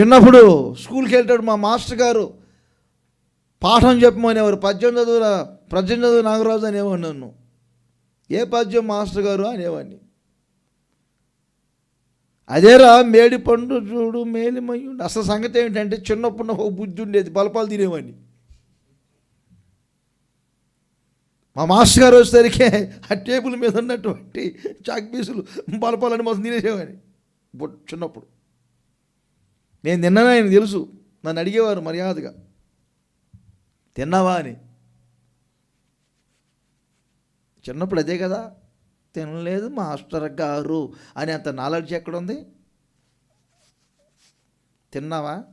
చిన్నప్పుడు స్కూల్కి వెళ్తాడు మా మాస్టర్ గారు పాఠం చెప్పమనేవారు. పద్యం చదువురా పద్యం చదువు నాగరాజు అనేవాడు నన్ను. ఏ పద్యం మాస్టర్ గారు అనేవాడిని. అదేరా మేడి పండు చూడు మేలిమయ్యుండు అసలు సంగతి ఏంటంటే చిన్నప్పుడు నాకు ఒక బుద్ధి ఉండేది బలపాలు తినేవాడిని. మా మాస్టర్ గారు వచ్చేసరికి ఆ టేబుల్ మీద ఉన్నటువంటి చాక్ పీసులు బలపాలని మొత్తం తినేసేవాడిని. చిన్నప్పుడు. నేను తిన్నాను ఆయన తెలుసు? నన్ను అడిగేవారు మర్యాదగా. తిన్నావా అని. చిన్నప్పుడు అదే కదా? తినలేదు మాస్టర్ గారు అని అంత నాలెడ్జ్ ఎక్కడుంది? తిన్నావా?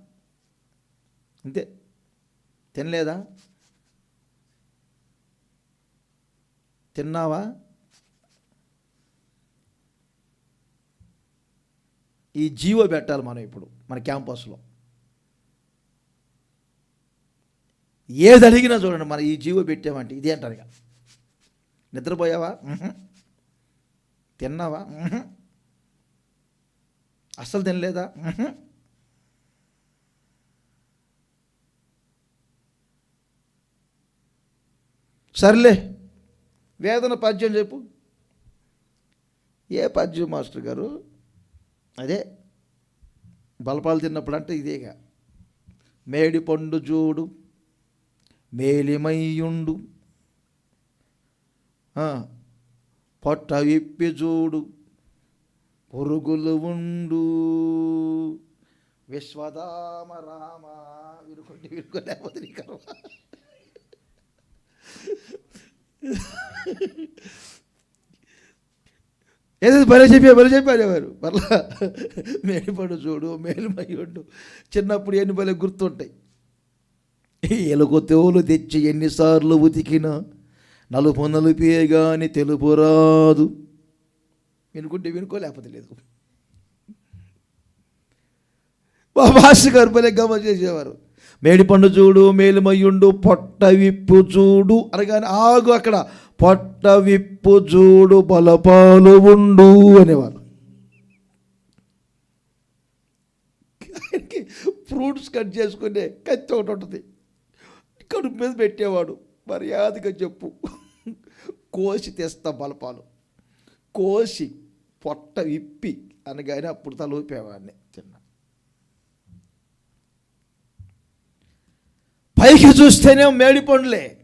అంతే. తినలేదా? తిన్నావా? ఈ జీవో పెట్టాలి మనం ఇప్పుడు మన క్యాంపస్లో. ఏది అడిగినా చూడండి మనం ఈ జీవో పెట్టామంటే ఇదే అంటారు ఇక. నిద్రపోయావా? తిన్నావా? అస్సలు తినలేదా? సర్లే వేదన పద్యం చెప్పు. ఏ పద్యం మాస్టర్ గారు? అదే బలపాలు తిన్నప్పుడు అంటే ఇదేగా. మేడి పండు చూడు మేలిమయ్యుండు పొట్ట విప్పి చూడు పురుగులు ఉండు. విశ్వదామ రామ విరుకుంటే విరుకోలేకపోతే నీ ఏదో భలే చెప్పా భలే చెప్పాడేవారు మళ్ళా మేలుపడు చూడు మేలుమయ్యుడు. చిన్నప్పుడు ఎన్ని భలే గుర్తుంటాయి. ఎలుగు తోలు తెచ్చి ఎన్నిసార్లు ఉతికినా నలుపు నలుపే గాని తెలుపు రాదు. వినుకుంటే వినుకో లేకపోతే లేదు. మా భాష గారు భలే గమ చేసేవారు. మేడిపండు చూడు మేలుమయ్యుండు పొట్ట విప్పు చూడు. అనగానే ఆగు అక్కడ. పొట్ట విప్పు చూడు బలపాలు ఉండు అనేవారు ఆయనకి ఫ్రూట్స్ కట్ చేసుకునే కత్తి ఒకటి ఉంటుంది. కడుపు మీద పెట్టేవాడు. మర్యాదగా చెప్పు. కోసి తెస్తా బలపాలు. కోసి పొట్ట విప్పి అనగానే అప్పుడు తలూపేవాడిని తిన్నా. పైకి చూస్తేనేమో మేడి పండ్లే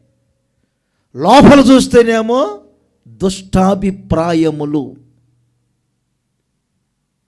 లోపల చూస్తేనేమో దుష్టాభిప్రాయములు.